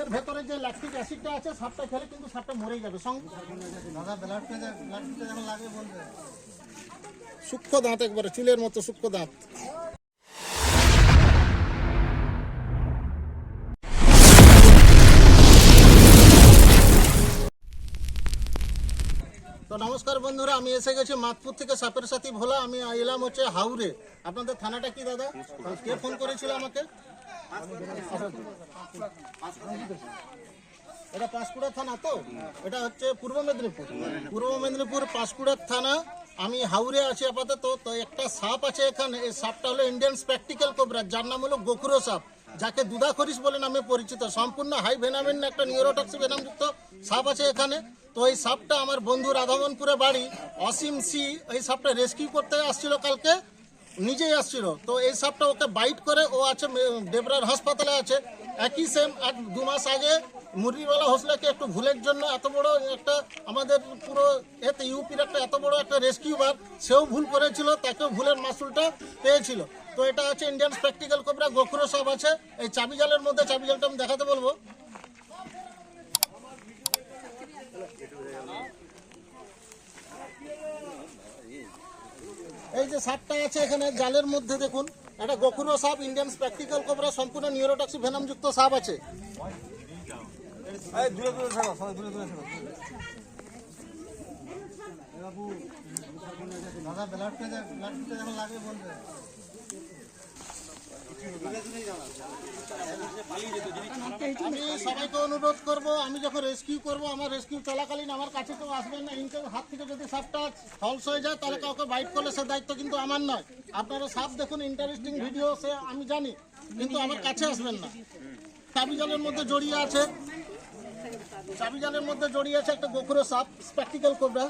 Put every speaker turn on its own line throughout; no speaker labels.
এর ভেতরে যে ল্যাকটিক অ্যাসিডটা আছে সাপটা খেলে কিন্তু সাপটা মরেই যাবে।
দাদা ব্লাড প্রেশার ব্লাড প্রেশার যখন লাগে বলবে।
সূক্ষ্ম দাঁত একবারে চুলের মতো সূক্ষ্ম দাঁত। তো নমস্কার বন্ধুরা আমি এসে গেছি মাতপুর থেকে সাপের সাথী ভোলা। আমি এলাম হচ্ছে হাউরে আপনাদের থানাটা কি দাদা? কে ফোন করেছিল আমাকে? এটা পাঁশকুড়া থানা তো? এটা হচ্ছে পূর্ব মেদিনীপুর। পূর্ব মেদিনীপুর পাঁশকুড়ার থানা। আমি হাউরে আছি আপাতত, তো একটা সাপ আছে এখানে। এই সাপটা হলো ইন্ডিয়ান স্প্যাকটিক্যাল কোবরা যার নাম হলো গোখুরো সাপ। যাকে দুধাখরিস বলে নামে পরিচিত। সম্পূর্ণ হাই ভেনামিন একটা নিউরোটক্সি ভেনামযুক্ত সাপ আছে এখানে। তো এই সাপটা আমার বন্ধু রাধামনপুরে বাড়ি। অসীম সি এই সাপটা রেস্কিউ করতে আসছিল কালকে। নিজেই আসছিল। তো এই সাপটা ওকে বাইট করে, ও আছে দেবরার হাসপাতালে আছে। একই সেম এক দু মাস আগে মুরগিওয়ালা হোসলাকে একটু ভুলের জন্য এত বড় একটা আমাদের পুরো এতে ইউপির একটা এত বড় একটা রেস্কিউবার সেও ভুল করেছিল, তাকেও ভুলের মাসুলটা পেয়েছিল। তো এটা আছে ইন্ডিয়ান প্র্যাকটিক্যাল কোবরা গোখরো সব আছে। এই চাবি জালের মধ্যে চাবি জালটা আমি দেখাতে বলব। এই যে সাপটা আছে এখানে জালের মধ্যে দেখুন একটা গোকুরো সাপ ইন্ডিয়ান স্প্যাকটিক্যাল কোবরা সম্পূর্ণ নিউরোটক্সি ভেনামযুক্ত সাপ আছে।
দাদা ব্লাড যখন লাগে বলবে।
আমি সবাইকে অনুরোধ করব, আমি যখন রেস্কিউ করব, আমার রেস্কিউ চলাকালীন আমার কাছে কেউ আসবেন না ইনকেস হাত থেকে যদি সাপটা ফলস হয়ে যায়, তাহলে কাউকে বাইট করলে সে দায়িত্ব কিন্তু আমার নয়। আপনারা সাপ দেখুন ইন্টারেস্টিং ভিডিও সে, আমি জানি, কিন্তু আমার কাছে আসবেন না। চাবি জালের মধ্যে জড়িয়ে আছে চাবি জালের মধ্যে জড়িয়ে আছে একটা গোখরো সাপ স্প্যাকটিক্যাল কোবরা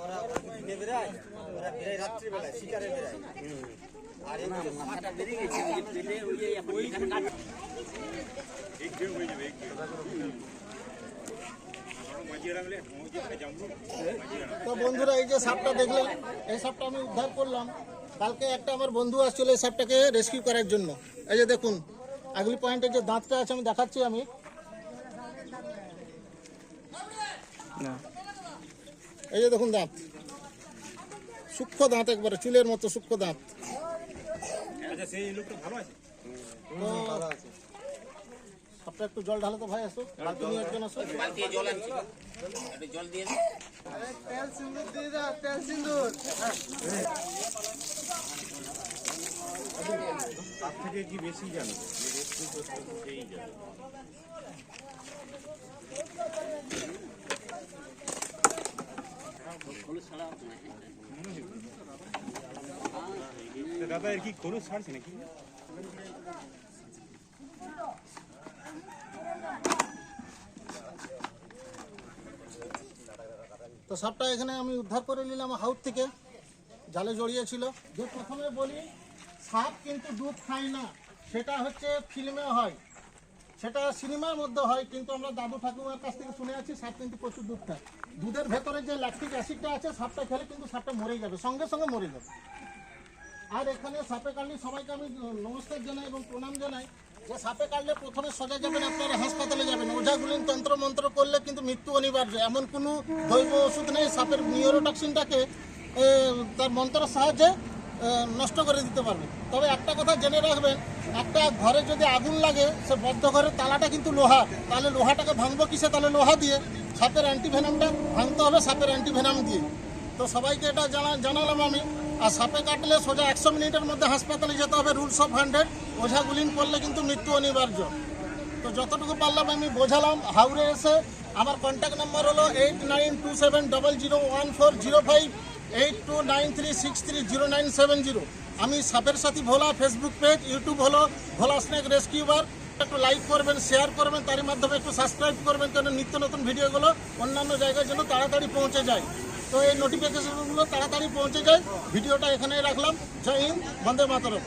ওরা দিনে বেড়ায়? ওরা বেড়ায় রাত্রিবেলায় শিকারে বেড়ায়। আর এই যে গেছে ওই যে পেটে ওই যে এখন এখানে কাট
তো বন্ধুরা এই যে সাপটা দেখলেন এই সাপটা আমি উদ্ধার করলাম। কালকে একটা আমার বন্ধু আসছিল এই সাপটাকে রেস্কিউ করার জন্য। এই যে দেখুন আগলি পয়েন্টের যে দাঁতটা আছে আমি দেখাচ্ছি আমি। এই যে দেখুন দাঁত। সূক্ষ্ম দাঁত একবারে চুলের মতো সূক্ষ্ম দাঁত। তো সাপটা একটু জল ঢালো তো ভাই আসো। বালতি নিয়ে একজন আসো।
বালতি জল আনছি। একটু জল দিয়ে
তেল সিন্দুর দিয়ে দাও তেল সিন্দুর
তার থেকে কি বেশি জানো সেই জানো? দাদা কি ছাড়ছে নাকি?
তো সাপটা এখানে আমি উদ্ধার করে নিলাম হাউস থেকে। জালে জড়িয়েছিল যে প্রথমে বলি, সাপ কিন্তু দুধ খায় না, সেটা হচ্ছে ফিল্মে হয়। সেটা সিনেমার মধ্যে হয়, কিন্তু আমরা দাদু ঠাকুমার কাছ থেকে শুনে আছি, সাপ কিন্তু প্রচুর দুধ খায়। দুধের ভেতরে যে ল্যাকটিক অ্যাসিডটা আছে, সাপটা খেলে কিন্তু সাপটা মরেই যাবে, সঙ্গে সঙ্গে মরে যাবে। আর এখানে সাপে কাটলে সবাইকে আমি নমস্কার জানাই এবং প্রণাম জানাই। যে সাপে কাটলে প্রথমে সোজা যাবেন আপনারা হাসপাতালে যাবেন। ওঝাগুলিন তন্ত্র মন্ত্র করলে কিন্তু মৃত্যু অনিবার্য। এমন কোনো দৈব ওষুধ নেই, সাপের নিউরোটক্সিনটাকে তার মন্ত্রের সাহায্যে নষ্ট করে দিতে পারবে। তবে একটা কথা জেনে রাখবেন, একটা ঘরে যদি আগুন লাগে, সে বদ্ধ ঘরের তালাটা কিন্তু লোহা। তাহলে লোহাটাকে ভাঙবো কিসে? তাহলে লোহা দিয়ে সাপের অ্যান্টিভেনামটা ভাঙতে হবে সাপের অ্যান্টিভেনাম দিয়ে। তো সবাইকে এটা জানা, জানালাম আমি। আর সাপে কাটলে সোজা একশো মিনিটের মধ্যে হাসপাতালে যেতে হবে রুলস অফ হান্ড্রেড ওঝা গুলিন করলে কিন্তু মৃত্যু অনিবার্য। তো যতটুকু পারলাম আমি বোঝালাম। হাউরে এসে আমার কন্ট্যাক্ট নাম্বার হলো eight nine two seven double zero one four zero five eight two nine three six three zero nine seven zero আমি সাপের সাথী ভোলা ফেসবুক পেজ ইউটিউব হলো ভোলা স্নেক রেস্কিউবার একটু লাইক করবেন শেয়ার করবেন, তারই মাধ্যমে একটু সাবস্ক্রাইব করবেন, কেন নিত্য নতুন ভিডিওগুলো অন্যান্য জায়গায় যেন তাড়াতাড়ি পৌঁছে যায়। তো এই নোটিফিকেশনগুলো তাড়াতাড়ি পৌঁছে যায়। ভিডিওটা এখানেই রাখলাম। জয় হিন্দ বন্দে মাতরম।